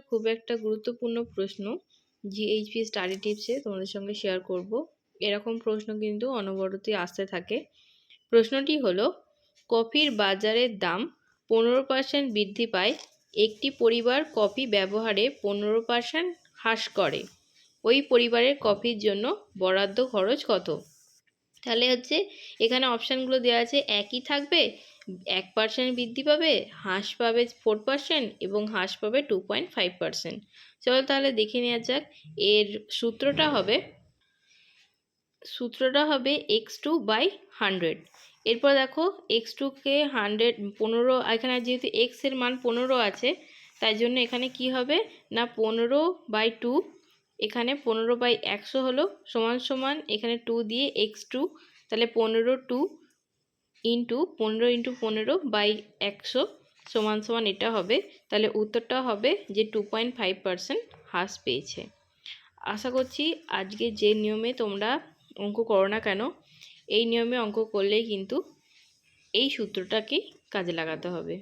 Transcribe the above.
খুব একটা গুরুত্বপূর্ণ প্রশ্ন জিএইচপি স্টাডি টিপসে তোমাদের সঙ্গে শেয়ার করব। এরকম প্রশ্ন কিন্তু অনবরতই আসতে থাকে। প্রশ্নটি হলো, কফির বাজারের দাম পনেরো পার্সেন্ট বৃদ্ধি পায়, একটি পরিবার কফি ব্যবহারে পনেরো পার্সেন্ট হ্রাস করে। ওই পরিবারের কফির জন্য বরাদ্দ খরচ কত? তাহলে হচ্ছে এখানে অপশানগুলো দেওয়া আছে, একই থাকবে, এক পার্সেন্ট বৃদ্ধি পাবে হাঁস পাবে ফোর পার্সেন্ট এবং হাঁস পাবে টু পয়েন্ট ফাইভ পার্সেন্ট চলো তাহলে দেখে নেওয়া যাক, এর সূত্রটা হবে সূত্রটা হবে এক্স টু বাই হান্ড্রেড এরপর দেখো এক্স টুকে হান্ড্রেড পনেরো, এখানে যেহেতু এক্সের মান পনেরো আছে, তাই জন্য এখানে কি হবে? না, পনেরো বাই টু এখানে পনেরো বাই একশো হলো সমান সমান এখানে টু দিয়ে এক্স টু তাহলে পনেরো টু ইন্টু পনেরো ইন্টু পনেরো বাই একশো সমান সমান এটা হবে, তাহলে উত্তরটা হবে যে টু পয়েন্ট ফাইভ পার্সেন্ট হ্রাস পেয়েছে। আশা করছি আজকে যে নিয়মে তোমরা অঙ্ক করো না কেন, এই নিয়মে অঙ্ক করলেই কিন্তু এই সূত্রটাকেই কাজে লাগাতে হবে।